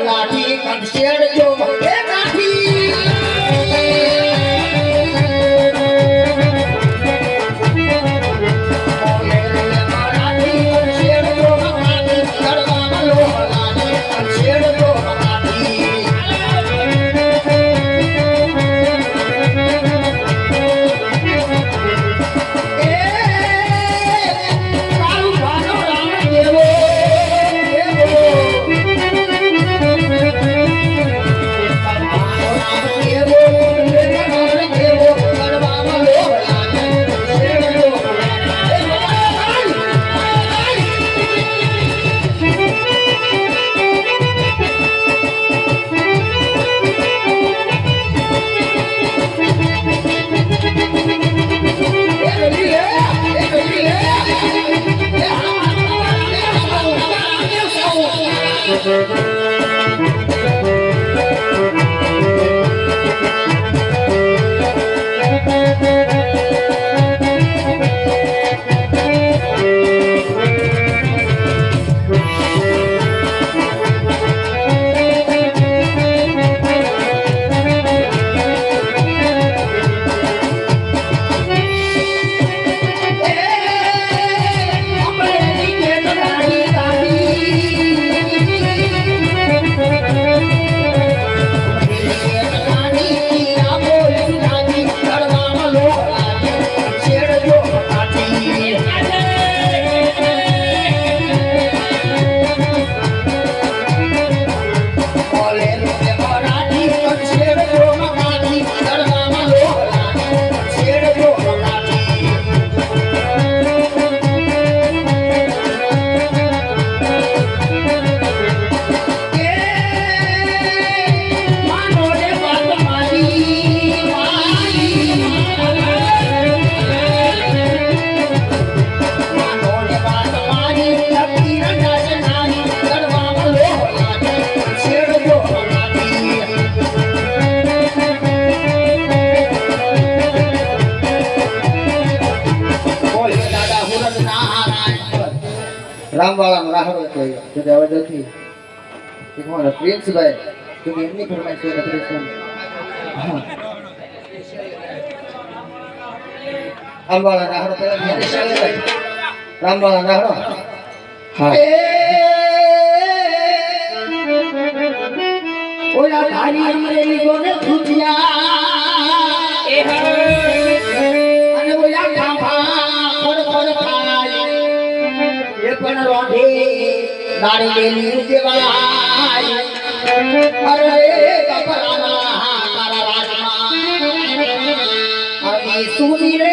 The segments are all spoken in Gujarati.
લાઠી કંઠેડજો રામવાળાનો રાહડો કહ્યો એ. તો હવે નથી કે કોણ પ્રિન્સભાઈ તો કે એમની ફરમાઈશ હોય ને પ્રિન્સભાઈ. હા. રામવાળા રાહડો પહેલા. રામવાળા રાહડો હા ઓલા ધારી અમરેલી ગોને ફૂટ્યા અને લેલી દેવાય અરે ગભરાના તારા રાજમાં. સુની રે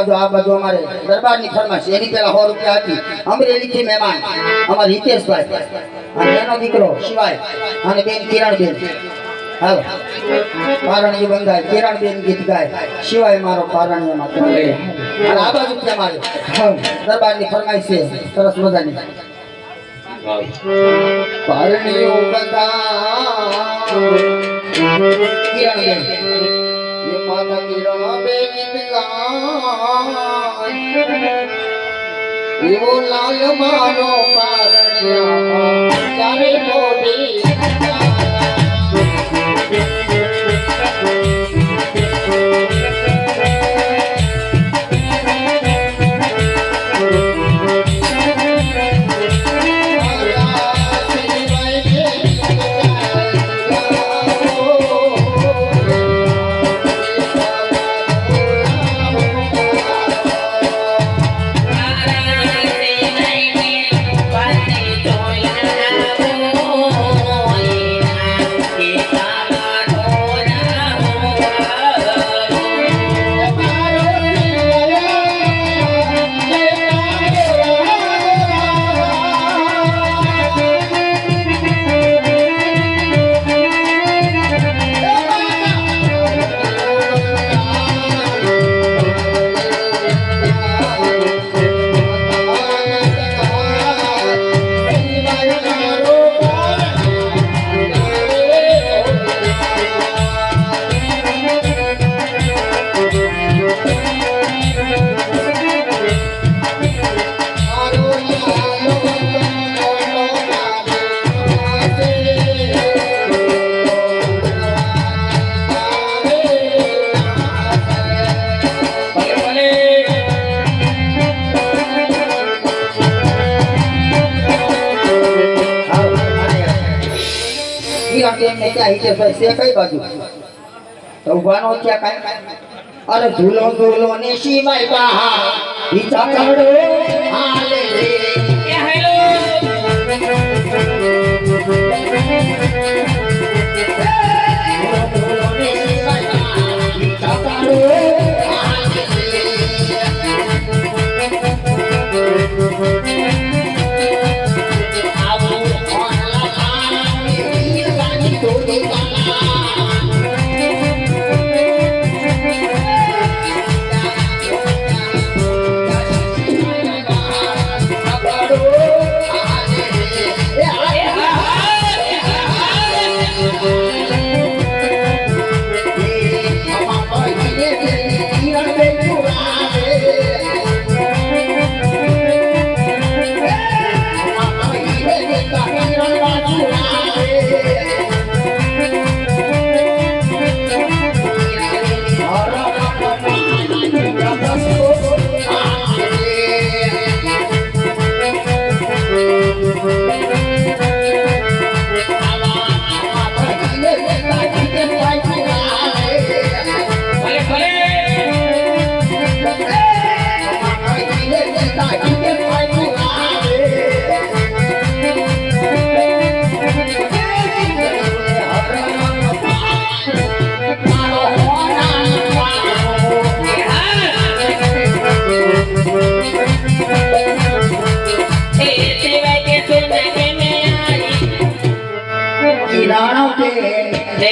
બાજુ, આ બાજુ અમારે દરબારની ફરમાશ એની પેલા સો રૂપિયા હતી. અમરેલીથી મહેમાન, અમારા હિતેશભાઈ. અને એનો દીકરો શિવાય અને બેન કિરણબેન. હાલો. પારણીય છે સરસ મજાની. કિરણબેન. એ માતા કિરણબેન ગીત એવો લાલ મારો પારણિયા ચારે કઈ બાજુ? તો ઉભાનો ત્યાં કાંઈ? અરે ધૂલો ધૂલો ને શિવાય બહાર હિચા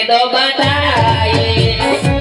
તો બતાયે.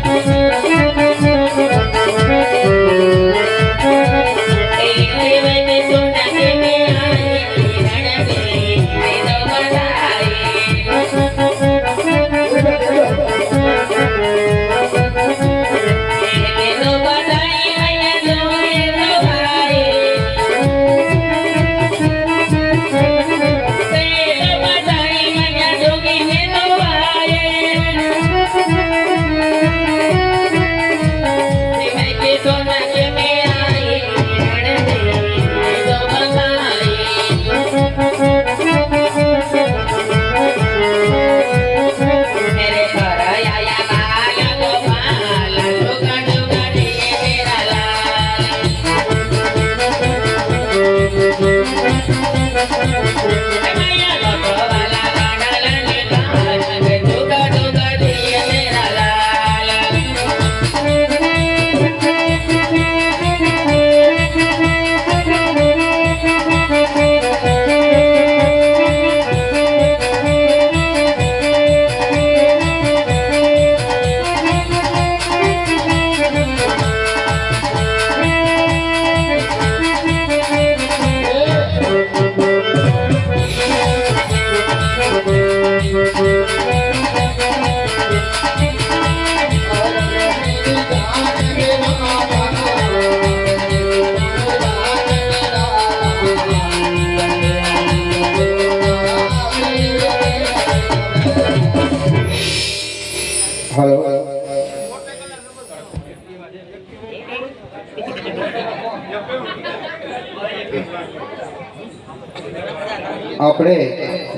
આપણે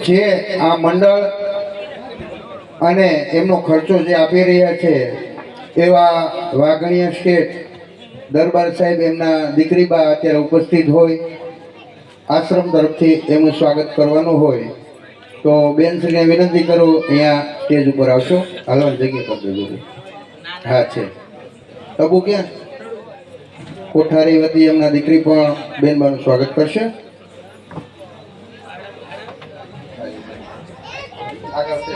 જે આ મંડળ અને એમનો ખર્ચો જે આપી રહ્યા છે, એવા વાઘણીયા સ્ટેટ દરબાર સાહેબ એમના દીકરીબા અત્યારે ઉપસ્થિત હોય, આશ્રમ તરફથી એમનું સ્વાગત કરવાનું હોય. તો બેનશ્રીને વિનંતી કરું, અહીંયા સ્ટેજ ઉપર આવશો. હાલવાની જગ્યા પર દેજો હા, છે. તબુ ક્યાં? કોઠારી વતી એમના દીકરી પણ બેનબાનું સ્વાગત કરશે આગળ છે.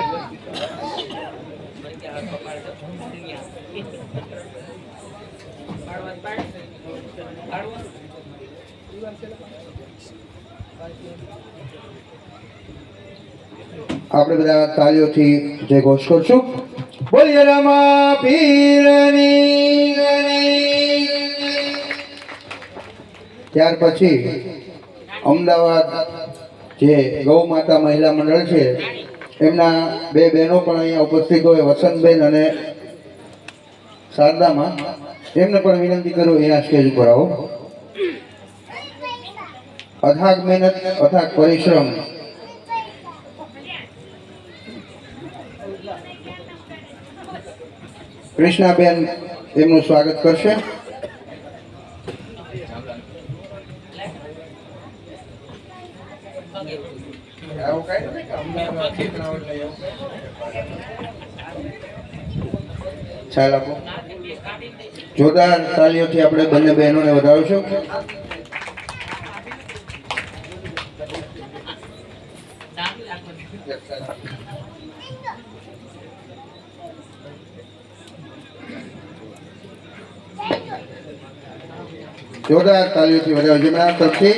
આપણે બધા તાળીઓથી જય ઘોષ કરશું. બોલીએ રમા પીરની ત્યાર પછી અમદાવાદ જે ગૌ માતા મહિલા મંડળ છે, એમના બે બહેનો પણ અહીંયા ઉપસ્થિત હોય, વસંતબેન અને શારદામાં. એમને પણ વિનંતી કરું, અહીંયા સ્ટેજ ઉપર આવો. અથાગ મહેનત અથાગ પરિશ્રમ. કૃષ્ણાબેન એમનું સ્વાગત કરશે. ચાલ. આપો જોરદાર તાલીઓથી આપણે બંને બહેનોને વધાવીશું જોરદાર તાલીઓથી વધાવ્યું જેમના તરફથી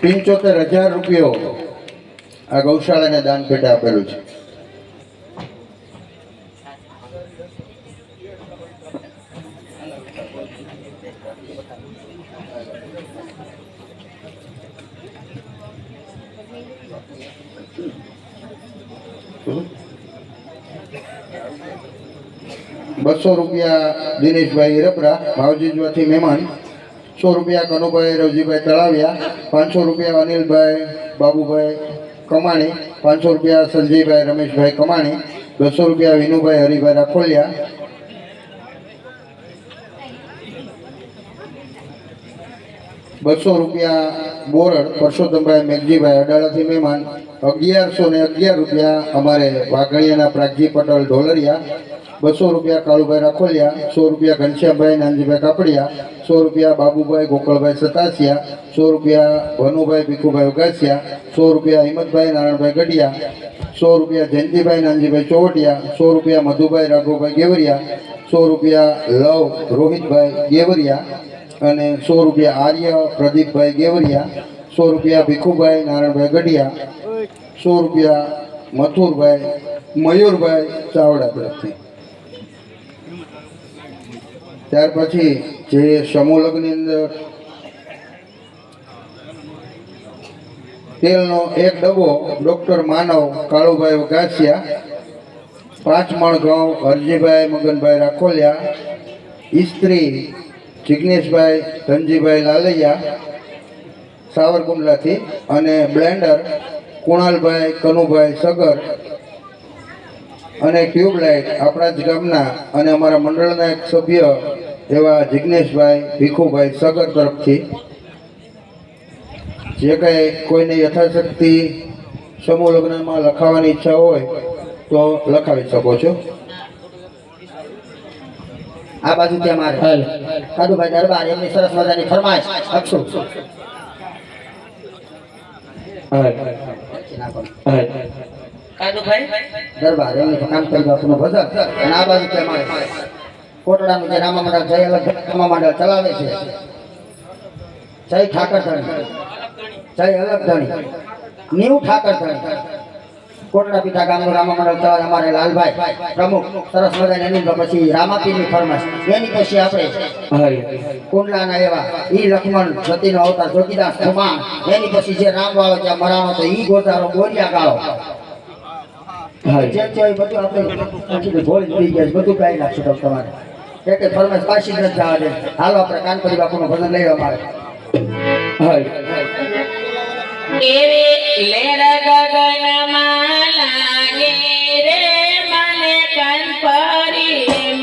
પંચોતેર હજાર રૂપિયો આ ગૌશાળાને દાન પેટે આપેલું છે. બસો રૂપિયા દિનેશભાઈ રપરા ભાવજીજવાથી મહેમાન. સો રૂપિયા કનુભાઈ રવજીભાઈ તળાવિયા, પાંચસો રૂપિયા અનિલભાઈ બાબુભાઈ કમાણી, પાંચસો રૂપિયા સંજયભાઈ રમેશભાઈ કમાણી બસો રૂપિયા વિનુભાઈ હરિભાઈ રાખોલિયા. બસો રૂપિયા બોરડ પરસોત્તમભાઈ મેઘજીભાઈ અડાળાથી મહેમાન, અગિયારસો ને અગિયાર રૂપિયા અમારે વાઘણીયાના પ્રાગજી પટેલ ઢોલરિયા. બસો રૂપિયા કાળુભાઈ રાખોલિયા સો રૂપિયા ઘનશ્યામભાઈ નાનજીભાઈ કાપડિયા સો રૂપિયા બાબુભાઈ ગોકળભાઈ સતાસિયા સો રૂપિયા ભનુભાઈ ભીખુભાઈ ઉગાસિયા સો રૂપિયા હિંમતભાઈ નારાયણભાઈ ગઢિયા સો રૂપિયા જયંતિભાઈ નાનજીભાઈ ચોવટિયા સો રૂપિયા મધુભાઈ રાઘવભાઈ ગેવરિયા સો રૂપિયા લવ રોહિતભાઈ ગેવરિયા અને સો રૂપિયા આર્ય પ્રદીપભાઈ ગેવરિયા સો રૂપિયા ભીખુભાઈ નારાયણભાઈ ગઢિયા સો રૂપિયા મથુરભાઈ મયુરભાઈ ચાવડા તરફથી ત્યાર પછી જે સમૂહ લગ્નની અંદર તેલનો એક ડબ્બો ડૉક્ટર માનવ કાળુભાઈ વઘાસિયા, પાંચ મણગાંવ હરજીભાઈ મગનભાઈ રાખોલિયા ઇસ્ત્રી જિગ્નેશભાઈ ધનજીભાઈ લાલૈયા સાવરકુંડલાથી અને બ્લેન્ડર કુણાલભાઈ કનુભાઈ સગર અને ટ્યુબલાઇટ આપણા જ ગામના અને અમારા મંડળના એક સભ્ય એવા જિગ્નેશભાઈ ભીખુભાઈ સગર તરફથી. જે કંઈ કોઈને યથાશક્તિ સમૂહ લગ્નમાં લખાવાની ઈચ્છા હોય તો લખાવી શકો છો. આ બાજુ ત્યાં મારે. કાદુભાઈ દરબાર એમની સરસ મજાની ફરમાઈશ. અક્ષુ દરબાર એમની કામ કરી બાપુનું ભજન. અને આ બાજુ ત્યાં મારે. કોટડાનું જે રામા મંડળ જય અલગ રામા મંડળ ચલાવે છે. જય ઠાકર ધણી જય અલગ ધણી ન્યુ ઠાકર ધણી કોટડા પિતા ગામનું રામા મંડળ ચલાવે અમારે લાલભાઈ પ્રમુખ. સરસ મજાની એની પછી રામાપીરની ફરમાશ. એની પછી આપણે કુંડલાના એવા ઈ લક્ષ્મણ સતીનો અવતાર જોગીદાસ કુમાર એની પછી જે રામ વાળો ત્યાં મરાણો તો ઈ ગોતારો ગોરિયા ગાળો. જે છે બધું આપણે પછી થઈ ગયા બધું ગાઈ નાખશું તમે તમારે. એટલે જ ફરમાઈશ પાછી જ નથી આવે હાલો આપણે કાનપુરી બાપુનું ભજન લઈ આવે હોય. એવી લેર ગગનમાં લાગે રે મને કાનપરી